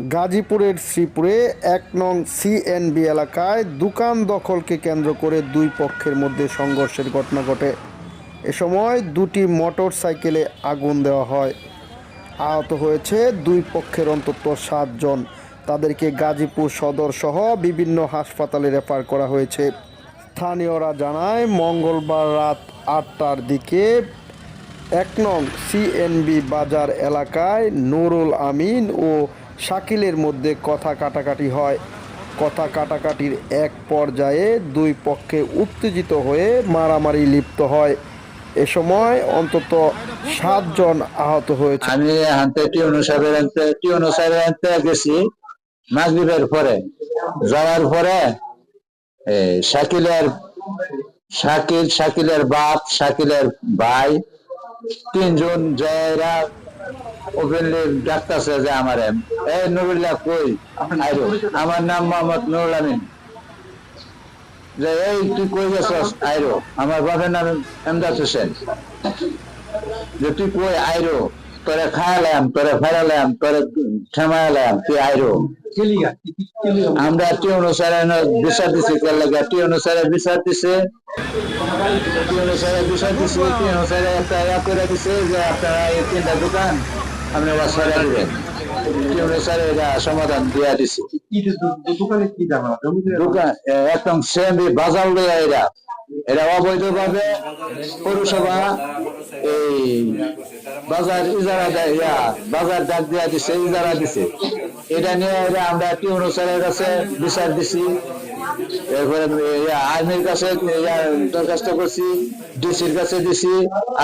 গাজীপুরের শ্রীপুরে এক নং সিএনবি এলাকায় দোকান দখলকে কেন্দ্র করে দুই পক্ষের মধ্যে সংঘর্ষের ঘটনা ঘটে। এ সময় দুটি মোটর সাইকেলে আগুন দেওয়া হয়। আহত হয়েছে দুই পক্ষের অন্তত সাতজন তাদেরকে গাজীপুর সদর সহ বিভিন্ন হাসপাতালে রেফার করা হয়েছে। স্থানীয়রা জানায়, মঙ্গলবার রাত আটটার দিকে এক নং সিএনবি বাজার এলাকায় নুরুল আমিন ও শাকিলের মধ্যে কথা কাটাকাটি হয়। কথা কাটাকাটির এক পর্যায়ে দুই পক্ষে উত্তেজিত হয়ে মারামারি লিপ্ত হয়। এ সময় অন্তত সাতজন আহত হয়েছে। আমি হানতে টিউনো সাহেবের আনতে টিউনো সাহেবের গেছি মাগরিবের পরে। যাওয়ার পরে শাকিলের শাকিল, শাকিলের বাপ, শাকিলের ভাই, তিনজন যারা ওপেনলি ডাকতেছে যে আমার এ নুরুল্লাহ কই? আইরো আমার নাম মোহাম্মদ নুরুল আমিন। যে এই তুই কই গেছস আইরো আমার বাবার নাম এমদাদ হোসেন। যে তুই কই? আইরো তোরে খায়ালাম তোরে ফেরালাম তোরে ঠেমায়ালাম তুই আইরো। আমরা টি অনুসারে বিচার দিছি কে লাগে? টি অনুসারে বিচার দিছে। টি অনুসারে বিচার দিছে টি অনুসারে একটা ইয়া করে দিছে যে আপনারা এই তিনটা দোকান আপনারা সরা দিবেন সমাধান অবৈধভাবে পৌরসভা বাজার দিছে, ইজারা দিছে। এটা নিয়ে আমরা কাছে বিচার দিছি। এরপরে আর্মির কাছে দরখাস্ত করছি, ডিসির কাছে দিছি,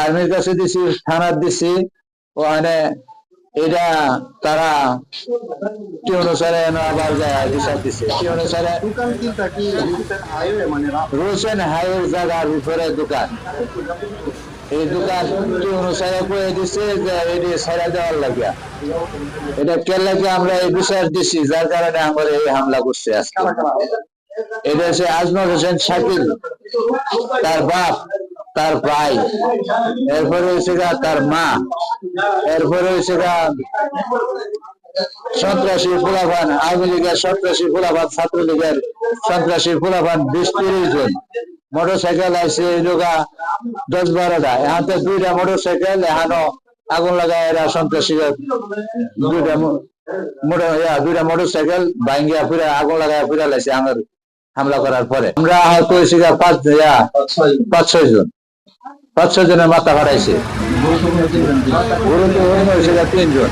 আর্মির কাছে দিছি, থানার দিছি। ওখানে এটা তারা কি অনুসারে আবার বিচার দিছে। কি অনুসারে মানে রোশন হাইয়ের জায়গার উপরে দোকান। এই দোকান কি অনুসারে করে দিছে যে এটি সারা দেওয়ার লাগিয়া। এটা কে লাগে আমরা এই বিচার দিছি? যার কারণে আমরা এই হামলা করছে আজকে। এটা হচ্ছে আজমল হোসেন শাকিল। তার বাপ। তার ভাই এরপরে হয়েছে গা তার মা এরপরে হয়েছে গা সন্ত্রাসী ফুলাফান আওয়ামী লীগের সন্ত্রাসী ফুলাফান ছাত্রলীগের সন্ত্রাসী ফুলাফান বিশ তিরিশ জন মোটর সাইকেল আছে লোকা দশ বারোটা। এহাতে দুইটা মোটর সাইকেল এহানো আগুন লাগায় এরা সন্ত্রাসী দুইটা মোটর দুইটা মোটর সাইকেল ভাঙ্গিয়া ফিরে আগুন লাগায় ফিরে লাইছে আমার হামলা করার পরে। আমরা আহত হয়েছি পাঁচ পাঁচ ছয় জন। পাঁচ ছয় জনের মাথা গুরুত্ব তিনজন।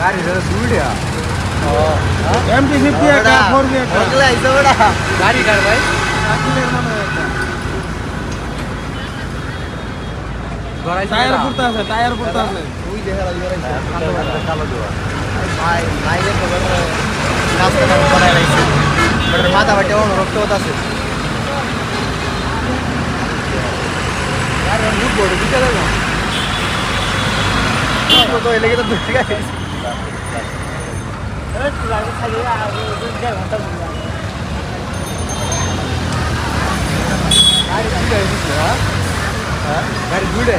গাড়ি ধরে দুইটা টায়ার পুরতে আছে টায়ার পুরতে আছে। ওই দেখা ভাই মাইলের খবর রাস্তাটা বানায় রাখছে বাট মাথা বাটে অন রক্ত আছে আরে লুট বড় দিতে লাগা তো এলাকে তো গাড়ি वेरी गुड है